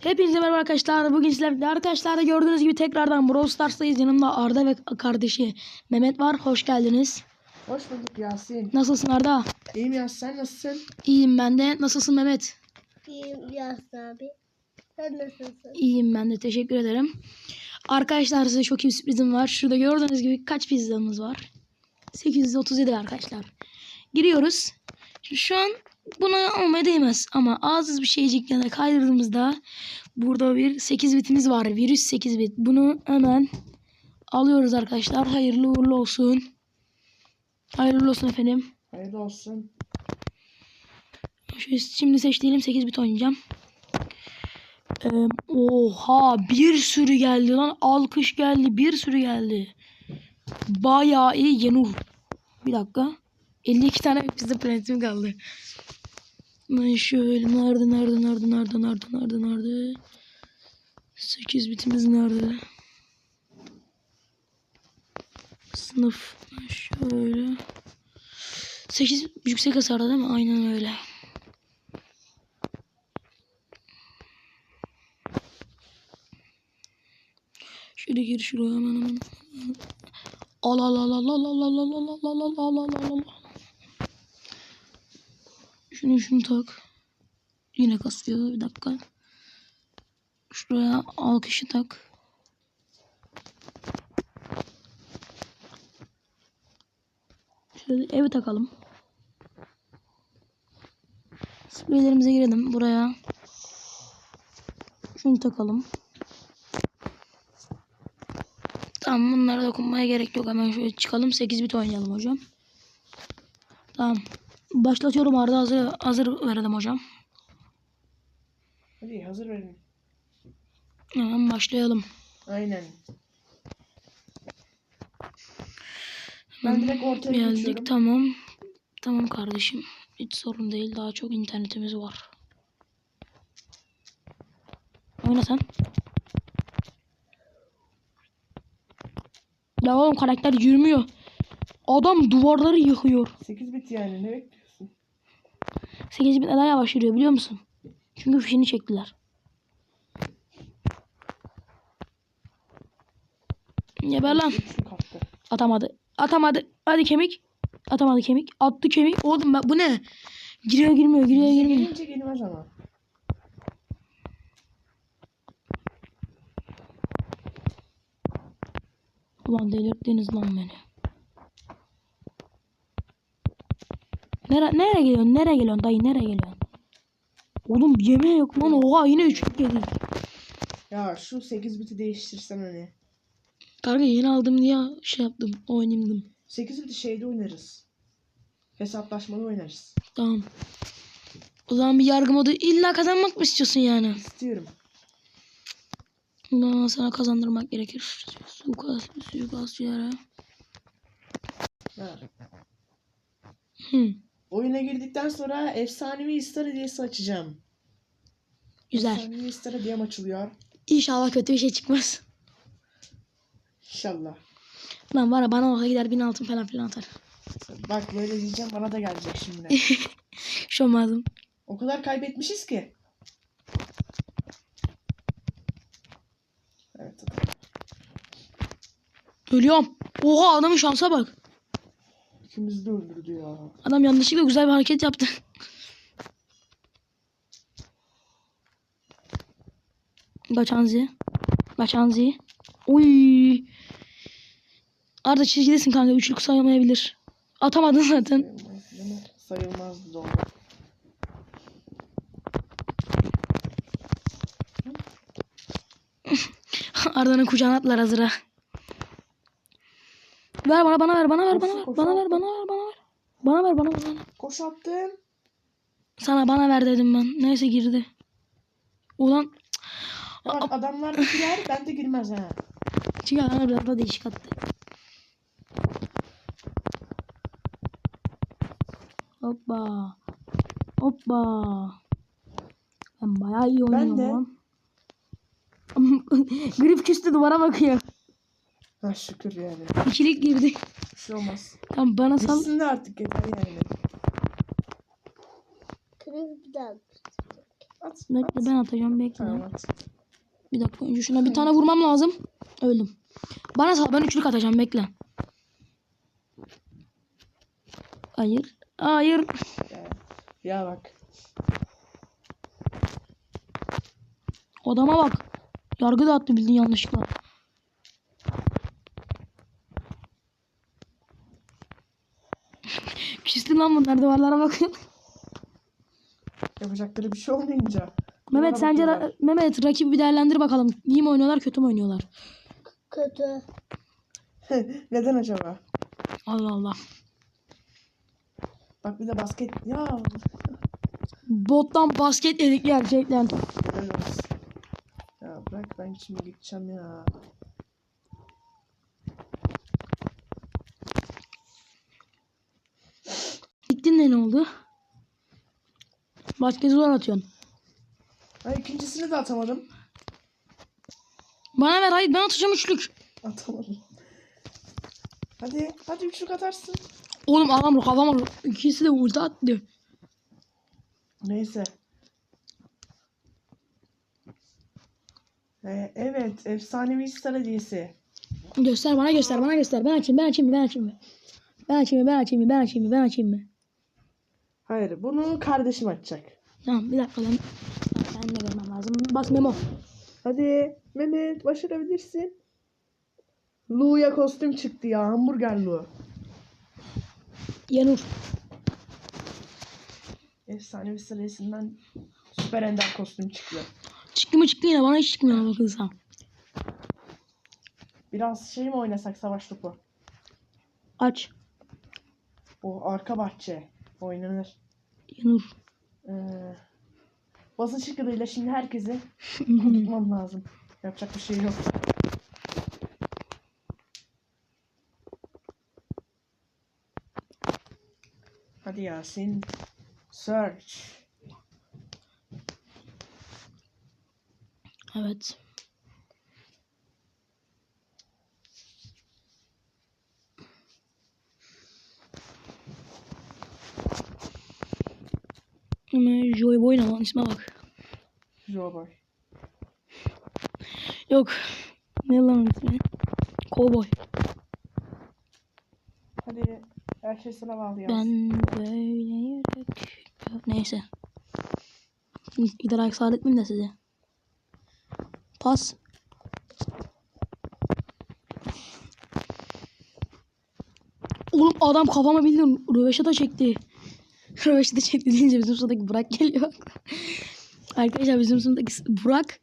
Hepinize merhaba arkadaşlar. Bugün sizlerle arkadaşlar gördüğünüz gibi tekrardan Brawl Stars'tayız. Yanımda Arda ve kardeşi Mehmet var. Hoş geldiniz. Hoş bulduk Yasin. Nasılsın Arda? İyiyim Yasin sen nasılsın? İyiyim ben de. Nasılsın Mehmet? İyiyim Yasin abi. Sen nasılsın? İyiyim ben de. Teşekkür ederim. Arkadaşlar size çok iyi bir sürprizim var. Şurada gördüğünüz gibi kaç pizzamız var? 837 arkadaşlar. Giriyoruz. Şimdi şu an buna olmaya değmez. Ama ağzız bir şeycik yana kaydırdığımızda burada bir 8 bitimiz var. Virüs 8 bit. Bunu hemen alıyoruz arkadaşlar. Hayırlı uğurlu olsun. Hayırlı olsun efendim. Hayırlı olsun. Şu şimdi seçtiğim 8 bit oynayacağım. Ee, oha bir sürü geldi lan. Alkış geldi. Bir sürü geldi. Bayağı iyi Yenur. Bir dakika. 52 tane pizza planetim kaldı. Ben şöyle nerede nerede nerede nerede nerede nerede nerede 8 bitimiz nerede? Sınıf şöyle 8 yüksek hasarda değil mi? Aynen öyle. Şöyle gir şuraya hemen hemen. Al al al al al al al al al al al al al al al Şunu şunu tak. Yine kasıyor bir dakika. Şuraya alkışı tak. Şöyle evi takalım. Spreylerimize girelim buraya. Şunu takalım. Tamam bunlara dokunmaya gerek yok. Hemen şöyle çıkalım. 8 bit oynayalım hocam. Tamam. Başlatıyorum Arda hazır, hazır verelim hocam. Hadi hazır verin. Hemen başlayalım. Aynen. Ben direkt ortaya Geldik geçiyorum. tamam. Tamam kardeşim. Hiç sorun değil. Daha çok internetimiz var. Oyna sen. Ya oğlum karakter yürümüyor. Adam duvarları yıkıyor. 8 bit yani ne bekliyorsun? 8 bit daha yavaş yürüyor biliyor musun? Çünkü fişini çektiler. Geber lan. Atamadı. Atamadı. Hadi kemik. Atamadı kemik. Attı kemik. Oğlum ben, bu ne? Giriyor girmiyor giriyor girmiyor. gelince gelmez ama. Ulan delirttiniz lan beni. Nere, nereye geliyorsun? Nereye geliyorsun dayı? Nereye geliyorsun? Oğlum yemeğe yok lan. Oha yine üçlük yedik. Ya şu 8 biti değiştirsen hani. Kanka yeni aldım diye şey yaptım. Oynayayım 8 biti şeyde oynarız. Hesaplaşmalı oynarız. Tamam. O zaman bir yargı modu illa kazanmak mı istiyorsun yani? İstiyorum. Bundan sana kazandırmak gerekir. Suikast, suikast yere. Ha. Hı, Oyuna girdikten sonra efsanevi star hediyesi açacağım. güzel. Efsanevi star hediyem açılıyor. İnşallah kötü bir şey çıkmaz. İnşallah. Lan var ya bana olsa gider bin altın falan filan atar. Bak böyle diyeceğim bana da gelecek şimdi. Şu olmazdım. o kadar kaybetmişiz ki. Evet. Ölüyorum. Oha adamın şansa bak. İkimizi de öldürdü ya. Adam yanlışlıkla güzel bir hareket yaptı. Baçanzi. Baçanzi. Uy. Arda çizgidesin kanka. Üçlük sayamayabilir. Atamadın zaten. Sayılmazdı doğru. Arda'nın kucağına atlar hazıra. Ver bana bana ver bana ver bana ver bana ver bana ver bana ver. Bana ver bana bana. Koş attım. Sana bana ver dedim ben. Neyse girdi. Ulan Bak adamlar da girer ben de girmez ha. çünkü adamlar biraz daha değişik attı. Hoppa. Hoppa. Ben bayağı iyi oynuyorum lan. Grip küstü duvara bakıyor. Ha şükür yani. İkilik girdi. Bir şey olmaz. Tamam bana sal. Bitsin de artık yeter yani. Kırık bir daha. At. Bekle at. ben atacağım bekle. Tamam at. Bir dakika önce şuna bir tane vurmam lazım. Öldüm. Bana sal ben üçlük atacağım bekle. Hayır. Hayır. Ya, ya bak. Odama bak. Yargı da attı bildiğin yanlışlıkla. Küstü lan bunlar duvarlara bakıyor. Yapacakları bir şey olmayınca. Mehmet sence bakıyorlar. ra- Mehmet rakibi bir değerlendir bakalım. İyi mi oynuyorlar kötü mü oynuyorlar? Kötü. Neden acaba? Allah Allah. Bak bir de basket. Ya. Bottan basket yedik gerçekten. Olsun. Ya bırak ben şimdi gideceğim ya. Gittin de ne oldu? Basketi zor atıyorsun. Ha ikincisini de atamadım. Bana ver hayır ben atacağım üçlük. Atamadım. Hadi, hadi üçlük atarsın. Oğlum adam ruh adam ruh. İkisi de ulti attı. Neyse. Ee, evet, efsanevi star hediyesi. Göster bana göster bana göster. Ben açayım ben açayım ben açayım. Ben açayım ben açayım ben açayım ben açayım mı? Hayır, bunu kardeşim açacak. Tamam bir dakika lan. Ben de görmem lazım. Bas memo. Hadi Mehmet, başarabilirsin. Lu'ya kostüm çıktı ya, hamburger Lu. Yanur. Efsanevi star hediyesinden süper ender kostüm çıktı. Çıktı mı çıktı yine bana hiç çıkmıyor bakılsa. Biraz şey mi oynasak savaş topu? Aç. O arka bahçe oynanır. Yanur. Ee, basınç çıkıdıyla şimdi herkesi tutmam lazım. Yapacak bir şey yok. Hadi Yasin. Search. evet. Joy Boy ne lan isme bak. Joboy. Yok. Ne lan ismi? Cowboy. Hadi her şey sana bağlı Yasin. Ben böyle yürek... Neyse. İdrak sağ etmeyeyim de size. Pas. Oğlum adam kafama bildiğin röveşata çekti. Röveşata çekti deyince bizim sınıftaki Burak geliyor. Arkadaşlar bizim sınıftaki Burak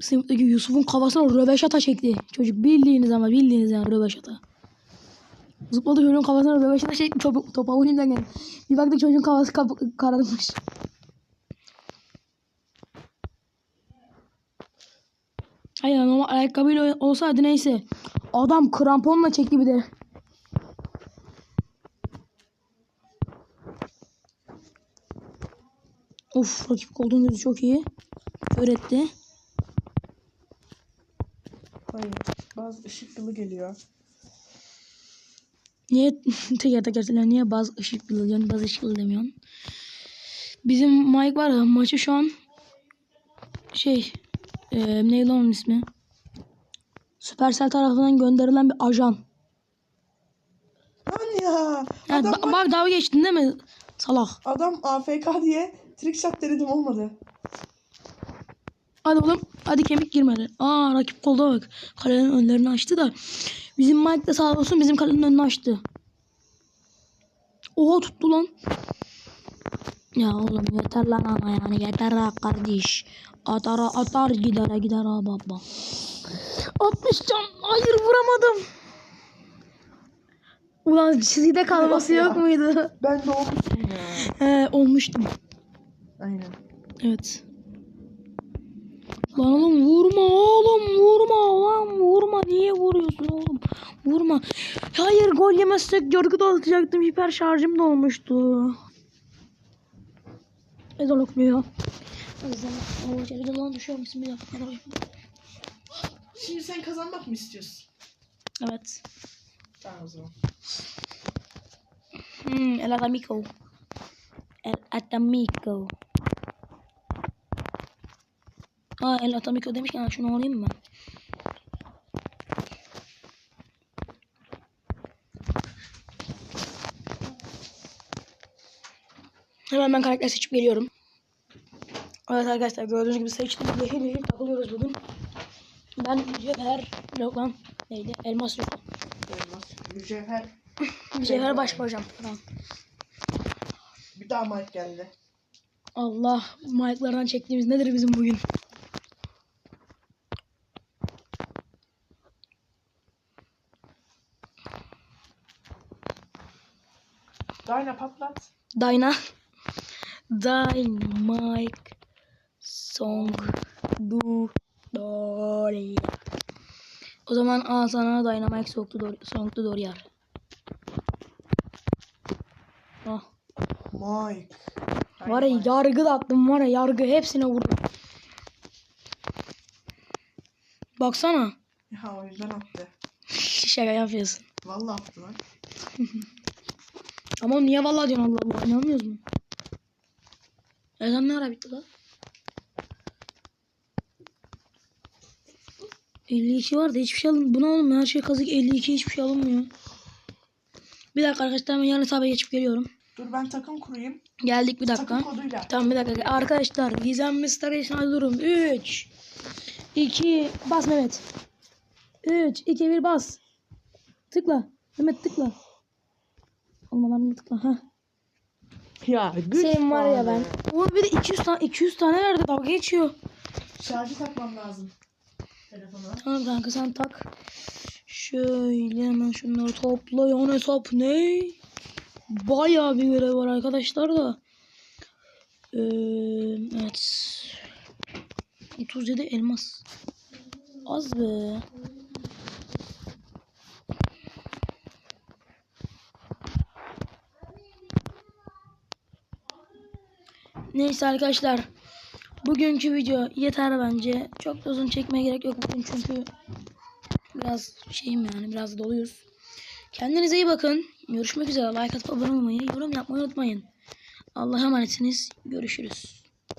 sınıftaki Yusuf'un kafasına röveşata çekti. Çocuk bildiğiniz ama bildiğiniz yani röveşata. Zıpladı çocuğun kafasına röveşata çekti topu, topa vurayım derken. Bir baktık çocuğun kafası kap kararmış. Hayır normal ayakkabıyla olsaydı neyse. Adam kramponla çekti bir de. Of rakip gözü çok iyi. Öğretti. Hayır. Bazı ışık yılı geliyor. Niye teker teker niye bazı ışık yılı diyorsun bazı ışık yılı demiyorsun. Bizim Mike var ya maçı şu an şey e, neydi onun ismi? Supercell tarafından gönderilen bir ajan. Lan ya. Yani Adam, ba- bak dalga geçtin değil mi? Salak. adam AFK diye trick shot denedim olmadı. Hadi oğlum. Hadi kemik girmedi. Aa rakip kolda bak. Kalenin önlerini açtı da. Bizim Mike de sağ olsun bizim kalenin önünü açtı. Oha tuttu lan. Ya oğlum yeter lan ama yani yeter ha kardeş. Atara atar gidere gider ha baba. 60 can. Hayır vuramadım. Ulan çizgide kalması yok muydu? Ben de olmuştum ya. He olmuştum. Aynen. Evet. Lan oğlum vurma oğlum vurma lan vurma. Niye vuruyorsun oğlum? Vurma. Hayır gol yemezsek görgü dağıtacaktım. Hiper şarjım da olmuştu ezan okunuyor? O yüzden o içeri dolan düşüyorum bismillahirrahmanirrahim Şimdi sen kazanmak mı istiyorsun? evet. Tamam o zaman. hmm, el adamico. El adamico Aa El Atamiko demişken şunu alayım mı? Hemen ben karakter seçip geliyorum. Evet arkadaşlar gördüğünüz gibi seçtim. Lehir lehir takılıyoruz bugün. Ben Cevher yok lan neydi? Elmas yok. Elmas, mücevher. Cevher baş hocam. Tamam. Bir daha Mike geldi. Allah Mike'lardan çektiğimiz nedir bizim bugün? Dyna patlat. Dyna. Dynamite Song Du Doria. O zaman al sana Dynamite Song Du Song Du Doria. Ah. Mike. Var ya yargı da attım var ya yargı hepsine vurdum. Baksana. Ya o yüzden attı. Şaka yapıyorsun. Vallahi attı lan. Ama niye vallahi diyorsun Allah Allah inanmıyoruz mu? Ezan ne ara bitti lan? 52 vardı hiçbir şey alın. Bu ne oğlum her şey kazık 52 hiçbir şey alınmıyor. Bir dakika arkadaşlar ben yarın hesaba geçip geliyorum. Dur ben takım kurayım. Geldik bir dakika. Takım koduyla. Tamam bir dakika. Arkadaşlar Gizem Star Eşin'e durum. 3 2 Bas Mehmet. 3 2 1 bas. Tıkla. Mehmet tıkla. Olmadan bir tıkla. Ha. Ya güç Senin var ya ben. Oğlum bir de 200 tane 200 tane verdi dalga geçiyor. Şarjı takmam lazım. Telefona. Tamam kanka sen tak. Şöyle hemen şunları topla. Yan hesap ne? Bayağı bir görev var arkadaşlar da. Ee, evet. 37 elmas. Az be. Neyse arkadaşlar. Bugünkü video yeter bence. Çok uzun çekmeye gerek yok bugün çünkü biraz şeyim yani biraz doluyuz. Kendinize iyi bakın. Görüşmek üzere. Like atıp abone olmayı, yorum yapmayı unutmayın. Allah'a emanetsiniz. Görüşürüz.